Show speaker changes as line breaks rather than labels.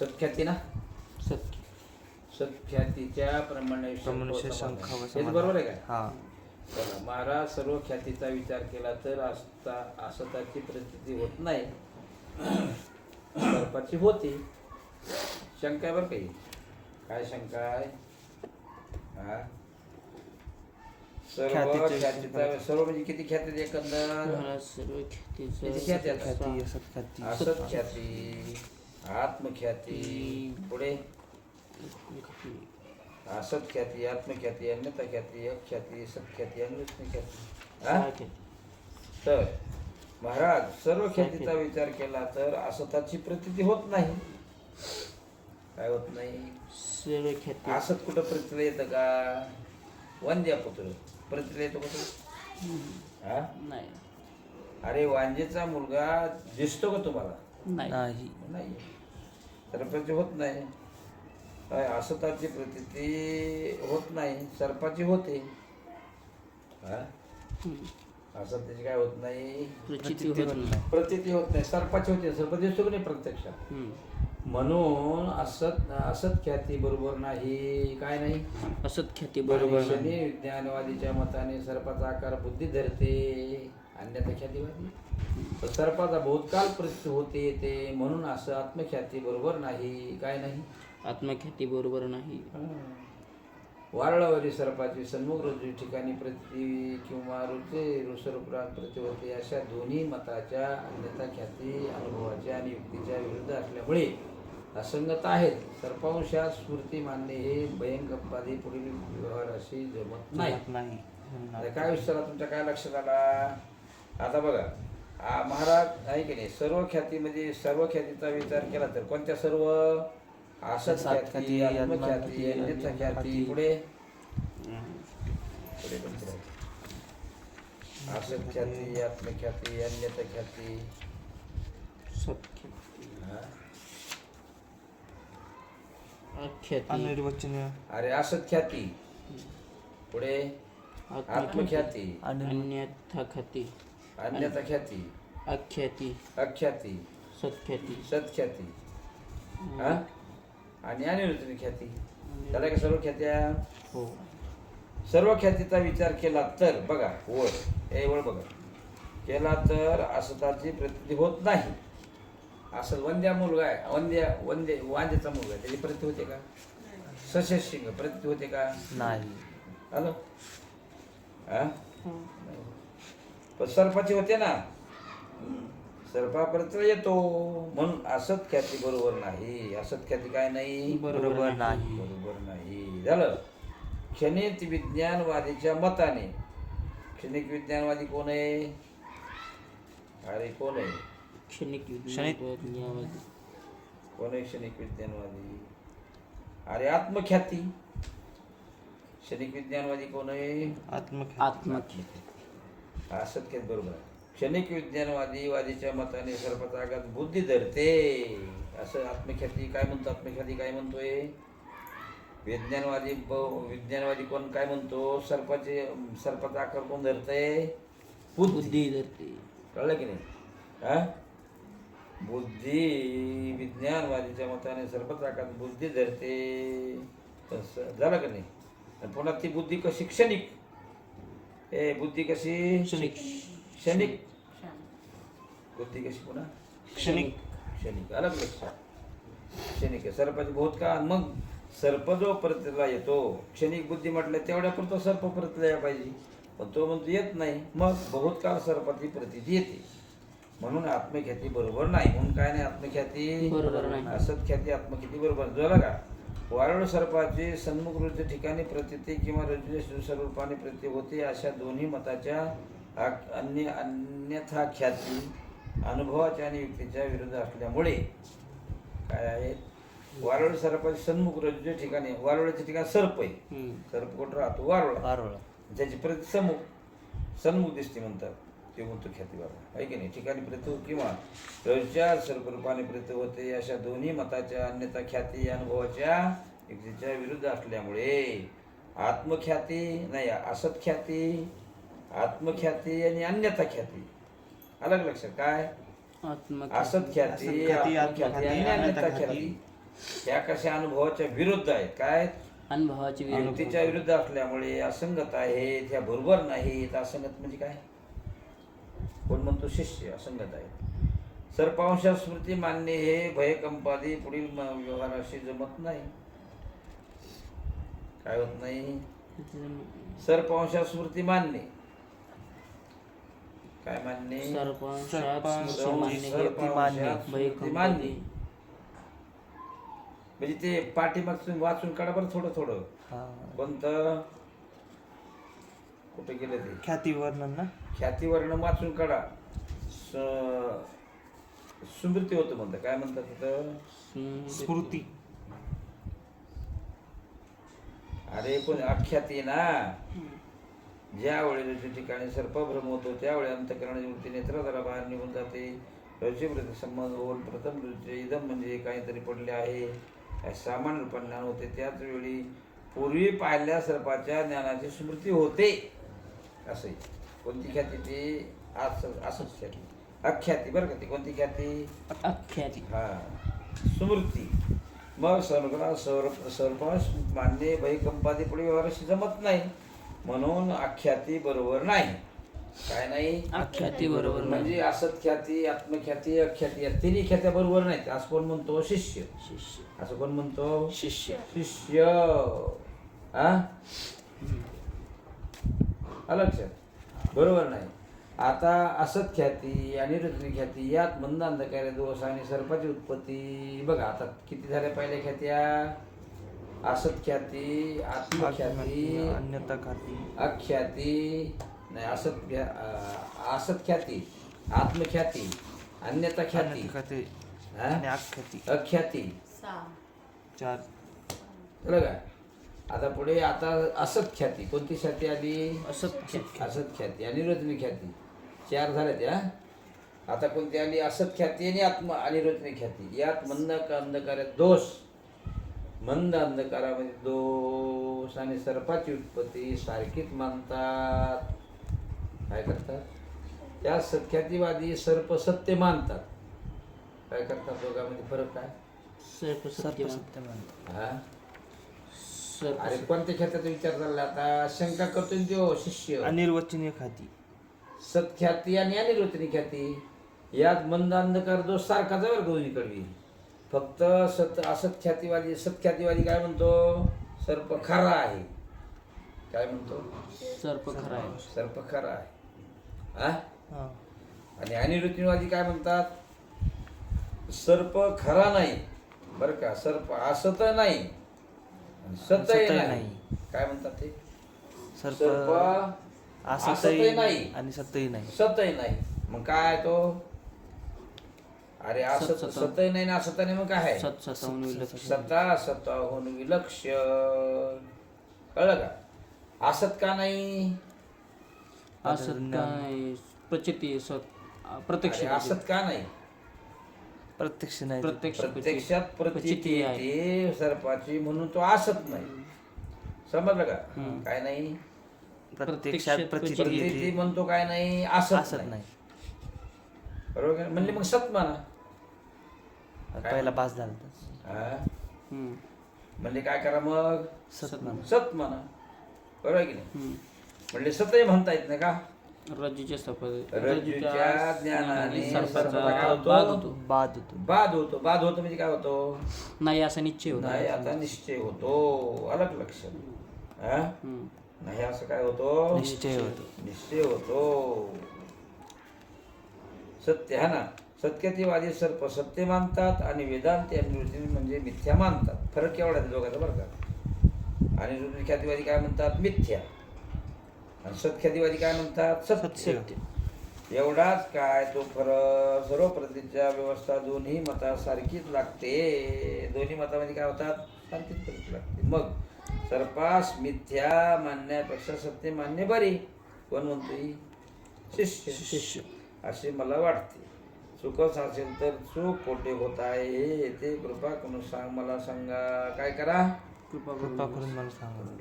सत्ख्याती ना
सत्य
सत्ख्यातीच्या प्रमाणे. बरोबर आहे का?
हा.
चला महाराज सर्व ख्यातीचा विचार केला तर असता असताची प्रचिती होत नाही. सर्पाची होती. शंका आहे बरं काही काय शंका आहे? हा? सर्व
ख्यातीचे
ख्यातीचा सर्व म्हणजे किती ख्याती एकंदर?
सर्व
ख्याती असत ख्याती आत्मख्याती. पुढे. असत ख्याती आत्मख्याती अन्यथा ख्याती अख्याती सत्ख्याती अन्विष्ण ख्याती. तर महाराज सर्व ख्यातीचा विचार केला तर असताची प्रतीती होत नाही. काय होत नाही?
सर्व ख्याती
असत कुठं प्रतीला येतं का? वंद्या पुत्र प्रतीला येतो कुठं? हा?
नाही.
अरे वांजेचा मुलगा दिसतो का तुम्हाला?
नाही.
नाही.
नाही. सर्पाची होत नाही. काय असताची प्रतीती होत नाही. सर्पाची होते. हा. असं त्याची काय होत नाही?
प्रचिती होत नाही.
प्रतीती होत नाही. सर्पाची होते. सर्प दिसतो की नाही प्रत्यक्षात?
हम्म.
म्हणून असत असत ख्याती बरोबर नाही. काय नाही?
असत ख्याती बरोबर
विज्ञानवादीच्या मताने सर्पाचा आकार बुद्धी धरते. तर सर्पाचा बहुतकाल प्रती होते येते म्हणून असं आत्मख्याती बरोबर नाही काय नाही?
आत्मख्याती बरोबर नाही.
वारळावरील सर्पाची सन्मुख रुजू ठिकाणी प्रती किंवा रुचे रुसरूपरात प्रती होते अशा दोन्ही मताच्या अन्यथा ख्याती अनुभवाच्या आणि युक्तीच्या विरुद्ध असल्यामुळे असंगत आहेत. सर्पांशात स्मृती मानणे हे भयंकपादी पुढील व्यवहाराशी जमत नाही. काय विचारा तुमच्या काय लक्षात आला? आता बघा आ, महाराज आहे की नाही? सर्व ख्याती म्हणजे सर्व ख्यातीचा विचार केला तर कोणत्या सर्व? असत
सात
ख्याती
ख्याती,
आत्मख्याती ख्याती. पुढे? पुढे. असत ख्याती आत्मख्याती अन्यथा ख्याती. अरे असत ख्याती. पुढे? आत्मख्याती
अन्यथा ख्याती.
अन्यथा ख्याती.
अख्याती.
अख्याती.
सत्ख्याती.
सत्ख्याती. हा? आणि अनिरुद्ध ख्याती. त्याला का सर्व ख्यात्या?
हो.
सर्व ख्यातीचा विचार केला तर बघा ओळ हे बघा. केला तर असताची प्रती होत नाही. असं वंद्या मुलगा आहे. वंद्या वंदे वांद्याचा मुलगा आहे. त्याची प्रती होते का? सशेष शिंग प्रती होते का?
नाही.
हॅलो? हा? पण सर्पाची होते ना. सर्पापर्यंत येतो. म्हणून असत ख्याती बरोबर नाही. असत ख्याती काय नाही?
बरोबर नाही.
बरोबर नाही. झालं. क्षणिक विज्ञानवादीच्या मताने. क्षणिक विज्ञानवादी कोण आहे? अरे कोण आहे?
क्षणिक
क्षणिक-
विज्ञानवादी.
कोण आहे क्षणिक विज्ञानवादी? अरे आत्मख्याती. क्षणिक विज्ञानवादी कोण आहे?
आत्मख्याती.
असत ख्यात बरोबर आहे. क्षणिक विज्ञानवादी वादीच्या मताने आघात बुद्धी धरते. असं आत्मख्याती काय म्हणतो आत्मख्याती काय म्हणतोय? विज्ञानवादी ब- विज्ञानवादी कोण काय म्हणतो? सर्पाचे सर्पाचा आकार कोण धरतंय? बुद्धी.
धरते.
कळलं की नाही? हा? बुद्धी विज्ञानवादीच्या मताने सर्पाचा आकार बुद्धी धरते. तसं झालं का नाही? पुन्हा ती बुद्धी कशी क्षणिक? ए बुद्धी कशी?
क्षणिक.
क्षणिक. बुद्धी कशी पुन्हा?
क्षणिक.
क्षणिक. अलग लक्षात. क्षणिक आहे. सर्पाची बहुत का? मग सर्प जो परतीला येतो क्षणिक बुद्धी म्हटलं तेवढ्या पुरतो सर्प परतीला यायला पाहिजे. पण तो म्हणतो येत नाही. मग बहुत काळ सर्पाची प्रतीती येते. म्हणून आत्मख्याती बरोबर नाही. म्हणून काय नाही आत्मख्याती?
बरोबर नाही.
असत ख्याती आत्मख्याती बरोबर. झालं का वारुळ सर्पाचे सन्मुख रुद्र ठिकाणी प्रतीती किंवा रजनी स्वरूपाने प्रती होते अशा दोन्ही मताच्या अन्य अन्यथा ख्याती अनुभवाच्या आणि युक्तीच्या विरुद्ध असल्यामुळे काय आहे? वारुळ सर्पाचे सन्मुख रज्जू ठिकाणी वारुळाच्या ठिकाणी सर्प आहे. सर्प कुठं राहतो? वारुळ.
पारोळ
ज्याची प्रति सन्मुख सन्मुख दिसते म्हणतात. ते म्हणतो ख्याती बाबा. आहे की नाही? ठिकाणी प्रति किंवा रजच्या सर्परूपाने प्रति होते अशा दोन्ही मताच्या अन्यथा ख्याती अनुभवाच्या युक्तीच्या विरुद्ध असल्यामुळे आत्मख्याती नाही असत ख्याती आत्मख्याती आणि अन्यथा ख्याती. अलग लक्षात काय? असत ख्याती आत्मख्याती आणि अन्यथा ख्याती. ह्या कशा अनुभवाच्या विरुद्ध आहेत? काय?
अनुभवाची विरुद्ध
असल्यामुळे असंगत आहेत ह्या बरोबर नाहीत. असंगत म्हणजे काय? म्हणतो शिष्य असंगत आहे. सर्पांश स्मृती मान्य हे भयकंपादी पुढील म- व्यवहाराशी जमत नाही. काय होत नाही? सर्पांश स्मृती मान्य. काय
भयकंपादी.
मान्य म्हणजे ते पाठीमागचं वाचून काढा बरं थोडं थोडं.
हा.
कोणतं? कुठे गेलं ते?
ख्याती वर्णन ना?
ख्यातीवर्ण वाचून काढा. स- स्मृती होतं म्हणतं. काय म्हणतात तिथं?
स्मृती.
अरे पण अख्याती ना. ज्या वेळेला त्या ठिकाणी सर्पभ्रम होतो त्यावेळी अंतकरणाची वृत्ती नेत्राद्वारा बाहेर निघून जाते. रजप्रती संबंध होऊन प्रथम दृष्टी इदम म्हणजे काहीतरी पडले आहे. सामान्य रूपाने ज्ञान होते. त्याच वेळी पूर्वी पाहिल्या सर्पाच्या ज्ञानाची स्मृती होते. असे कोणती ख्याती ती? असं असंच ख्याती अख्याती बरं का ती? कोणती ख्याती
अख्याती.
हा. स्मृती. मग सर्वला सर्व सर्पांश मान्य भयकंपादी पुढे व्यवहाराशी जमत नाही. म्हणून आख्याती बरोबर नाही. काय नाही?
अख्याती बरोबर
म्हणजे असत ख्याती आत्मख्याती अख्याती या तिन्ही ख्यात्या बरोबर नाहीत. असं कोण म्हणतो? शिष्य.
शिष्य.
असं कोण म्हणतो?
शिष्य.
शिष्य. हा लक्षात? बरोबर नाही. आता असत ख्याती आणि रत्नी ख्याती यात मंद अंधकार दोष आणि सर्पाची उत्पत्ती? बघा आता किती झाल्या पहिल्या ख्यात्या? असत ख्याती आत्मख्याती
अन्यथा खाती
अख्याती नाही असत असत ख्याती आत्मख्याती अन्यथा ख्याती
आख्याती.
अख्याती.
चार.
कळलं का आता पुढे आता असत ख्याती कोणती ख्याती आली
असत्य
असत ख्याती आणि रत्नी ख्याती. चार झाल्या त्या आता कोणती आली? असत ख्याती आणि आत्म आणि रत्नी ख्याती. यात मंद का अंधकारात दोष. मंद अंधकारामध्ये दोष आणि सर्पाची उत्पत्ती सारखीच मानतात. काय करतात? त्या सख्यातीवादी सर्प सत्य मानतात. काय करतात दोघांमध्ये फरक काय?
सर्प सत्य
सत्यमान
हा?
सर्प
अरे कोणत्या ख्यातीचा विचार चालला आता? शंका त्यो शिष्य.
अनिर्वचनीय खाती
सत्ख्याती आणि अनिर्वचनी ख्याती यात मंद अंधकार दोष सारखाच आहे बरं का दोन्हीकडे फक्त सत असत ख्यातीवादी सत्ख्यातीवादी काय म्हणतो? सर्प खरा आहे. काय म्हणतो?
सर्प खरा आहे.
सर्प खरा आहे. हा
हा.
आणि अनिर्वचनीवादी काय म्हणतात? सर्प खरा नाही. बरं का सर्प असत नाही. सतही नाही. काय म्हणतात ते?
सर्प
असतही
असतही
नाही.
आणि सतही नाही.
सतही नाही. मग काय तो? अरे असत
सत- सत.
सतही नाही ना असत नाही मग काय आहे?
सत सतवून विलक्षण.
सता सताहून विलक्षण. कळलं का? असत का नाही?
असत काय प्रचिती सत प्रत्यक्ष
अरे असत का नाही?
प्रत्यक्ष नाही.
प्रत्यक्ष
प्रत्यक्षात
प्रचिती आहे.
येते सर्पाची म्हणून तो असत नाही. समजलं का? काय नाही?
प्रत्यक्षात
प्रतीती म्हणतो काय नाही असत
असत
नाही.
नाही.
बरोबर? का? म्हणले मग सत म्हणा.
पहिला पास झाला
हा?
हम्म.
म्हणले काय करा मग?
सत म्हणा.
सत म्हणा. बरोबर आहे की नाही?
हम्म.
म्हणले सतही म्हणता येत नाही का?
रज्जूच्या सप
रज्जूच्या ज्ञानाने
सर्पाचा
होतो?
बाध होतो?
बाद होतो.
बाद होतो. बाद होतो म्हणजे काय होतो?
नाही असा निश्चय होता.
नाही आता निश्चय होतो. अलग लक्षात हा?
हम्म.
नाही असं काय होतो?
निश्चय होतो.
निश्चय होतो. सत्य हा ना? सत्यतेवादी सर्प सत्य मानतात आणि वेदांती आणि ऋषी म्हणजे मिथ्या मानतात. फरक एवढा आहे दोघांचा बरं का? आणि ख्यातीवादी काय म्हणतात? मिथ्या. आणि सत्ख्यातीवादी काय म्हणतात? सत्य.
सत्य.
एवढाच काय तो फरक? सर्व प्रतीच्या व्यवस्था दोन्ही मतासारखीच लागते. दोन्ही मतामध्ये काय होतात? सारखीच लागते. मग सर्पास मिथ्या मानण्यापेक्षा सत्य मान्य बरी. कोण म्हणतोय? शिष्य.
शिष्य.
असे मला वाटते. चुकच असेल तर चूक कोठे होत आहे. येते कृपा करून सांग मला सांगा. काय करा?
कृपा
कृपा करून मला सांगा.